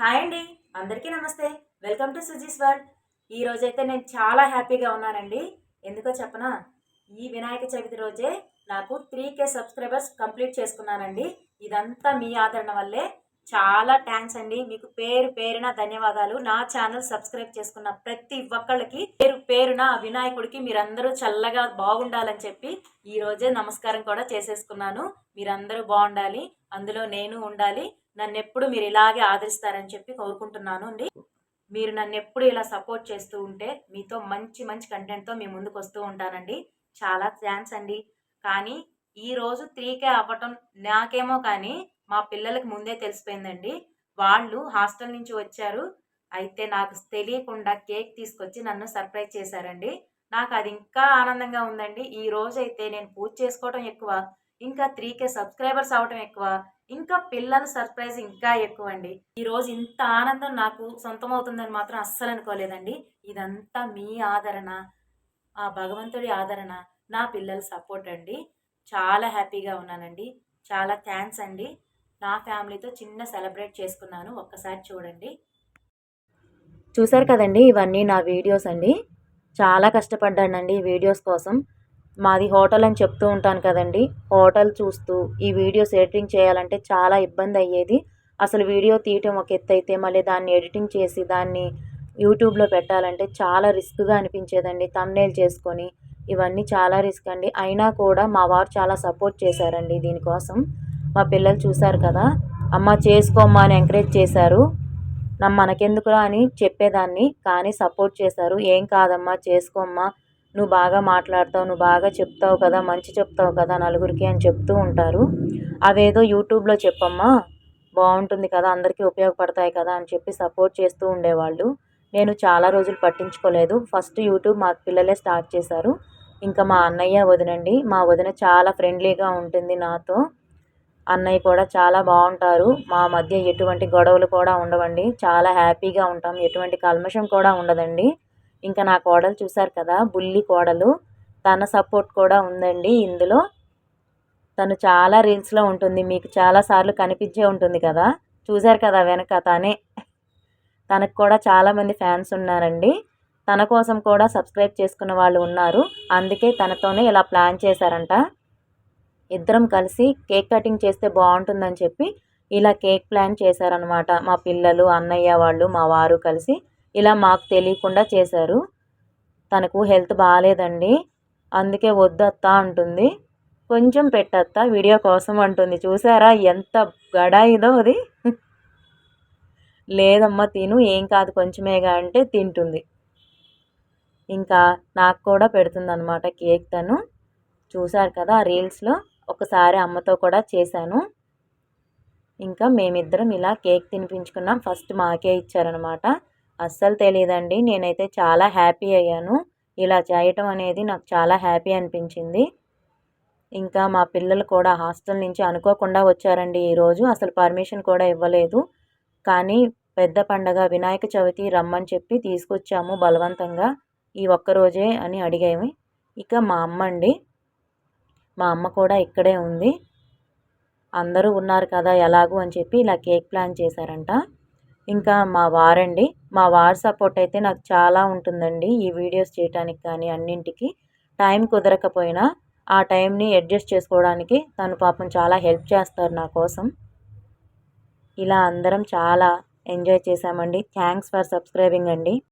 Hi అండి. అందరికీ నమస్తే. Welcome to Suji's world. ఈ రోజైతే నేను చాలా హ్యాపీగా ఉన్నానండి. ఎందుకో చెప్పనా? ఈ వినాయక చవితి రోజే నాకు త్రీ కే సబ్స్క్రైబర్స్ కంప్లీట్ చేసుకున్నానండి ఇదంతా మీ ఆదరణ వల్లే. చాలా థ్యాంక్స్ అండి. మీకు పేరు పేరున ధన్యవాదాలు. నా ఛానల్ సబ్స్క్రైబ్ చేసుకున్న ప్రతి ఒక్కళ్ళకి పేరు పేరున వినాయకుడికి మీరందరూ చల్లగా బాగుండాలని చెప్పి ఈరోజే నమస్కారం కూడా చేసేసుకున్నాను. మీరందరూ బాగుండాలి. అందులో నేను ఉండాలి. నన్ను ఎప్పుడు మీరు ఇలాగే ఆదరిస్తారని చెప్పి కోరుకుంటున్నాను అండి. మీరు నన్ను ఎప్పుడు ఇలా సపోర్ట్ చేస్తూ ఉంటే మీతో మంచి మంచి కంటెంట్తో మీ ముందుకు వస్తూ ఉంటానండి. చాలా థ్యాంక్స్ అండి. కానీ ఈ రోజు త్రీకే అవ్వటం నాకేమో కానీ మా పిల్లలకి ముందే తెలిసిపోయిందండి. వాళ్ళు హాస్టల్ నుంచి వచ్చారు. అయితే నాకు తెలియకుండా కేక్ తీసుకొచ్చి నన్ను సర్ప్రైజ్ చేశారండి. నాకు అది ఇంకా ఆనందంగా ఉందండి. ఈ రోజు అయితే నేను పూజ చేసుకోవటం ఎక్కువ ఇంకా త్రీ కే సబ్స్క్రైబర్స్ అవ్వటం ఎక్కువ ఇంకా పిల్లల సర్ప్రైజ్ ఇంకా ఎక్కువ అండి ఈరోజు ఇంత ఆనందం నాకు సొంతం అవుతుందని మాత్రం అస్సలు అనుకోలేదండి. ఇదంతా మీ ఆదరణ ఆ భగవంతుడి ఆదరణ నా పిల్లల సపోర్ట్ అండి. చాలా హ్యాపీగా ఉన్నానండి. చాలా థ్యాంక్స్ అండి. నా ఫ్యామిలీతో చిన్న సెలబ్రేట్ చేసుకున్నాను. ఒక్కసారి చూడండి. చూసారు కదండి ఇవన్నీ నా వీడియోస్ అండి. చాలా కష్టపడ్డానండి ఈ వీడియోస్ కోసం. మాది హోటల్ అని చెప్తూ ఉంటాను కదండి. హోటల్ చూస్తూ ఈ వీడియోస్ ఎడిటింగ్ చేయాలంటే చాలా ఇబ్బంది అయ్యేది. అసలు వీడియో తీయటం ఒక ఎత్తు అయితే మళ్ళీ దాన్ని ఎడిటింగ్ చేసి దాన్ని యూట్యూబ్లో పెట్టాలంటే చాలా రిస్క్గా అనిపించేదండి. తమ్నేల్ చేసుకొని ఇవన్నీ చాలా రిస్క్ అండి. అయినా కూడా మా వారు చాలా సపోర్ట్ చేశారండి దీనికోసం మా పిల్లలు చూశారు కదా. అమ్మ చేసుకోమ్మా అని ఎంకరేజ్ చేశారు. నా మనకెందుకురా అని చెప్పేదాన్ని కానీ సపోర్ట్ చేశారు. ఏం కాదమ్మా చేసుకోమ్మా. నువ్వు బాగా మాట్లాడతావు నువ్వు బాగా చెప్తావు కదా మంచి చెప్తావు కదా నలుగురికి అని చెప్తూ ఉంటారు. అవేదో యూట్యూబ్లో చెప్పమ్మా బాగుంటుంది కదా అందరికీ ఉపయోగపడతాయి కదా అని చెప్పి సపోర్ట్ చేస్తూ ఉండేవాళ్ళు. నేను చాలా రోజులు పట్టించుకోలేదు. ఫస్ట్ యూట్యూబ్ మా పిల్లలే స్టార్ట్ చేశారు. ఇంకా మా అన్నయ్య వదినండి మా వదిన చాలా ఫ్రెండ్లీగా ఉంటుంది నాతో. అన్నయ్య కూడా చాలా బాగుంటారు. మా మధ్య ఎటువంటి గొడవలు కూడా ఉండవండి. చాలా హ్యాపీగా ఉంటాం. ఎటువంటి కల్మషం కూడా ఉండదండి. ఇంకా నా కోడలు చూశారు కదా బుల్లి కోడలు. తన సపోర్ట్ కూడా ఉందండి ఇందులో. తను చాలా రీల్స్లో ఉంటుంది మీకు చాలాసార్లు కనిపించే ఉంటుంది కదా. చూశారు కదా వెనక తనే. తనకు కూడా చాలామంది ఫ్యాన్స్ ఉన్నారండి. తన కోసం కూడా సబ్స్క్రైబ్ చేసుకున్న వాళ్ళు ఉన్నారు. అందుకే తనతోనే ఇలా ప్లాన్ చేశారంట. ఇద్దరం కలిసి కేక్ కటింగ్ చేస్తే బాగుంటుందని చెప్పి ఇలా కేక్ ప్లాన్ చేశారనమాట మా పిల్లలు అన్నయ్య వాళ్ళు మా వారు కలిసి. ఇలా మాకు తెలియకుండా చేశారు. తనకు హెల్త్ బాగాలేదండి. అందుకే వద్దత్తా అంటుంది. కొంచెం పెట్టత్తా వీడియో కోసం అంటుంది. చూసారా ఎంత గడాయిదో అది. లేదమ్మా తిను ఏం కాదు కొంచెమేగా అంటే తింటుంది. ఇంకా నాకు కూడా పెడుతుందనమాట కేక్ తను. చూశారు కదా ఆ రీల్స్లో ఒకసారి అమ్మతో కూడా చేశాను. ఇంకా మేమిద్దరం ఇలా కేక్ తినిపించుకున్నాం. ఫస్ట్ మాకే ఇచ్చారనమాట అస్సలు తెలియదండి నేనైతే చాలా హ్యాపీ అయ్యాను. ఇలా చేయటం అనేది నాకు చాలా హ్యాపీ అనిపించింది. ఇంకా మా పిల్లలు కూడా హాస్టల్ నుంచి అనుకోకుండా వచ్చారండి ఈరోజు అసలు పర్మిషన్ కూడా ఇవ్వలేదు. కానీ పెద్ద పండగ వినాయక చవితి రమ్మని చెప్పి తీసుకొచ్చాము బలవంతంగా. ఈ ఒక్కరోజే అని అడిగాము. ఇక మా అమ్మ అండి. మా అమ్మ కూడా ఇక్కడే ఉంది. అందరూ ఉన్నారు కదా ఎలాగూ అని చెప్పి ఇలా కేక్ ప్లాన్ చేశారంట. ఇంకా మా వారండి. మా వార్ సపోర్ట్ అయితే నాకు చాలా ఉంటుందండి ఈ వీడియోస్ చేయడానికి కానీ అన్నింటికి. టైం కుదరకపోయినా ఆ టైంని అడ్జస్ట్ చేసుకోవడానికి తను పాపం చాలా హెల్ప్ చేస్తారు నా కోసం. ఇలా అందరం చాలా ఎంజాయ్ చేశామండి. థ్యాంక్స్ ఫర్ సబ్స్క్రైబింగ్ అండి.